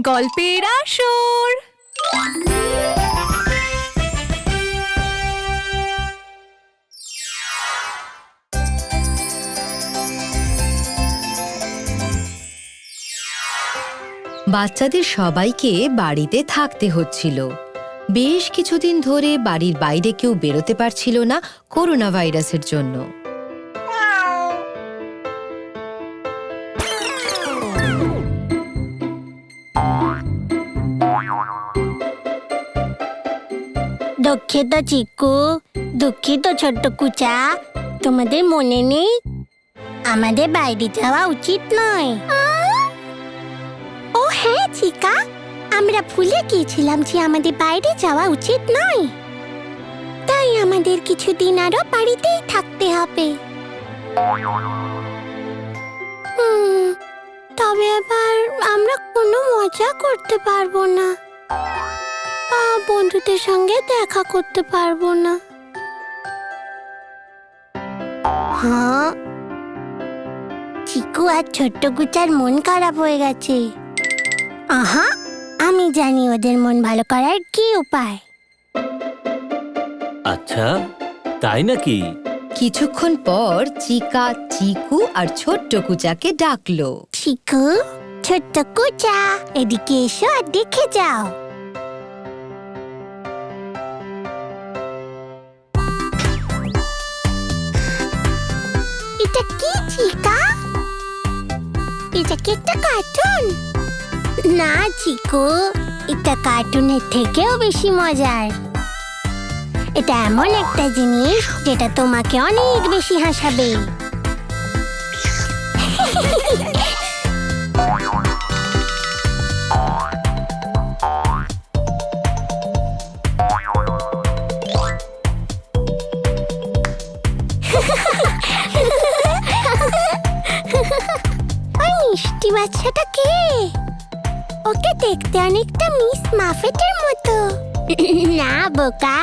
গল্পের আসর। বাচ্চাদের সবাইকে বাড়িতে থাকতে হচ্ছিল। বেশ কিছুদিন ধরে বাড়ির বাইরে কেউ বেরোতে পারছিল না করোনা ভাইরাসের জন্য। দুঃখিত, চিকু। দুঃখিত, ছোট্ট কুচা। তোমাদের মনে নেই? আমাদের বাইরে যাওয়া উচিত নয়। ও হ্যাঁ চিকা। আমরা ভুলে গিয়েছিলাম যে আমাদের বাইরে যাওয়া উচিত নয়। তাই আমাদের কিছুদিন আরও বাড়িতেই থাকতে হবে। তবে আবার আমরা কোনো মজা করতে পারব না। বন্ধুদের সঙ্গে দেখা করতে পারব না। হ্যাঁ। চিকু আর ছোট্ট গুচার মন খারাপ হয়ে গেছে। আহা আমি জানি ওদের মন ভালো করার কি উপায়। আচ্ছা তাই নাকি? কিছুক্ষণ পর চিকা চিকু আর ছোট্ট কুচাকে ডাকলো। চিকু ছোট্ট কুচা এদিকে এসো আর দেখে যাও। এটা কি চিকা এটা কি একটা কার্টুন না চিকু এটা কার্টুনের থেকেও বেশি মজার। এটা এমন একটা জিনিস যেটা তোমাকে অনেক বেশি হাসাবে। মিষ্টি বাচ্চাটা কে? ওকে দেখতে অনেকটা মিস মাফেটের মতো। না, বোকা,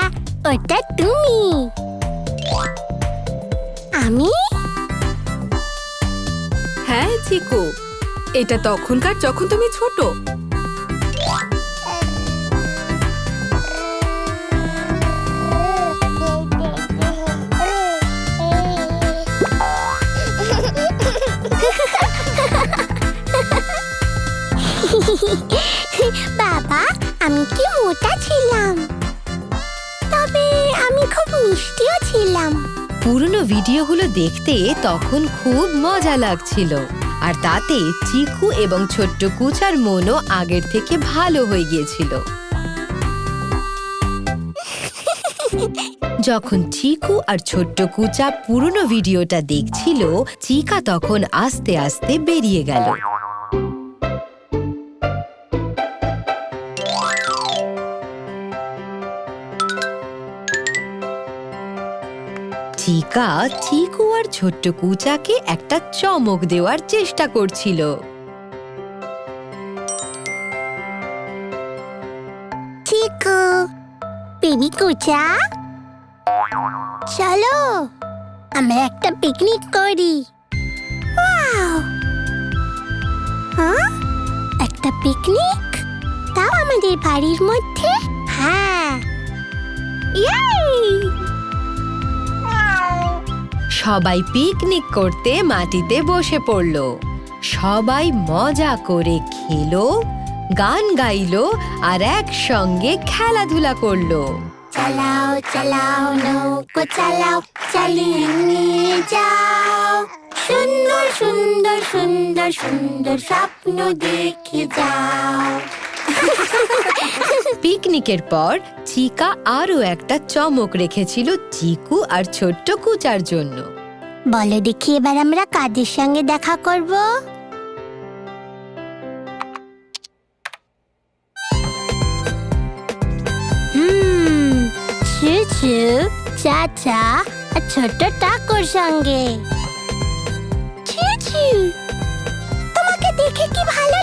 ওটা তুমি। আমি? হ্যাঁ চিকু। এটা তখনকার যখন তুমি ছোট। মোটা ছিলাম। তবে আমি খুব মিষ্টিও ছিলাম। পুরনো ভিডিওগুলো দেখতে তখন খুব মজা লাগছিল। আর তাতে চিকু এবং ছোট্ট কুচার মনও আগের থেকে ভালো হয়ে গিয়েছিল। যখন চিকু আর ছোট্ট কুচা পুরনো ভিডিওটা দেখছিল, চিকা তখন আস্তে আস্তে বেরিয়ে গেল। চিকা চিকু আর ছোট্ট কুচাকে একটা চমক দেওয়ার চেষ্টা করছিল। চলো, আমরা একটা পিকনিক করি। হ্যাঁ? একটা পিকনিক তাও আমাদের বাড়ির মধ্যে? হ্যাঁ। ইয়াই সবাই পিকনিক করতে মাটিতে বসে পড়ল। সবাই মজা করে খেলো, গান গাইলো আর একসঙ্গে খেলাধুলা করল। চালাও চালাও, নৌকো চালাও, চালিয়ে নিয়ে যাও। সুন্দর সুন্দর সুন্দর সুন্দর স্বপ্ন দেখে যাও। পিকনিকের পর চিকা আরও একটা চমক রেখেছিল চিকু আর ছোট্ট কুচার জন্য। বলো দেখি এবার আমরা কাদের সঙ্গে দেখা করব? চাচা আর ছোট্ট টাকুর সঙ্গে। তোমাকে দেখে কি ভালো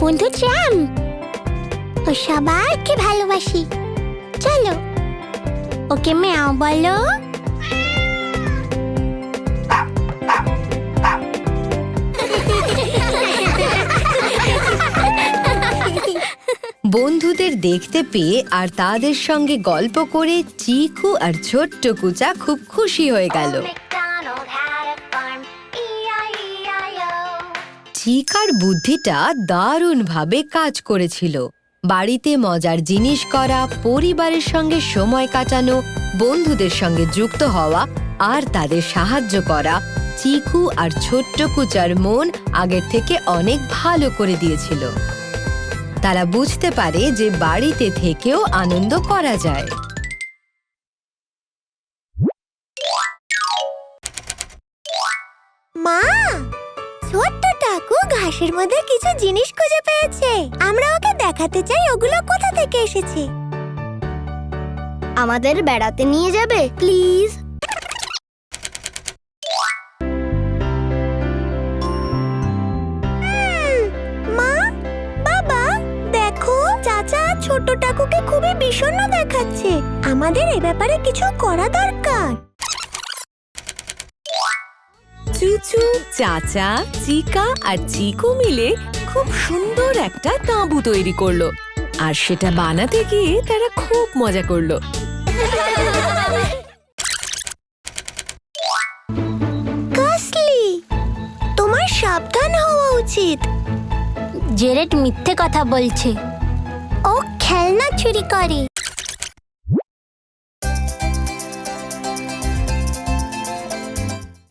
বন্ধু ট্রাম। ও সবাইকে ভালোবাসি। চলো, ওকে ম্যাও বলো। বন্ধুদের দেখতে পেয়ে আর তাদের সঙ্গে গল্প করে চিকু আর ছোট্ট কুচা খুব খুশি হয়ে গেল। চিকার বুদ্ধিটা দারুণভাবে কাজ করেছিল। বাড়িতে মজার জিনিস করা, পরিবারের সঙ্গে সময় কাটানো, বন্ধুদের সঙ্গে যুক্ত হওয়া আর তাদের সাহায্য করা চিকু আর ছোট্ট কুচার মন আগের থেকে অনেক ভালো করে দিয়েছিল। তারা বুঝতে পারে যে বাড়িতে থেকেও আনন্দ করা যায়। মা! ছোট্ট টাকু ঘাসের মধ্যে কিছু জিনিস খুঁজে পেয়েছে। আমরা ওকে দেখাতে চাই, ওগুলো কোথা থেকে এসেছে? আমাদের বেড়াতে নিয়ে যাবে, প্লিজ। মা, বাবা, দেখো, চাচা ছোট টাকুকে খুবই বিষণ্ণ দেখাচ্ছে। আমাদের এ ব্যাপারে কিছু করা দরকার। চুচু চাচা চিকা আর চিকু মিলে খুব সুন্দর একটা তাঁবু তৈরি করল। আর সেটা বানাতে গিয়ে তারা খুব মজা করল। তোমার সাবধান হওয়া উচিত। জেরেট মিথ্যে কথা বলছে। ও খেলনা চুরি করে।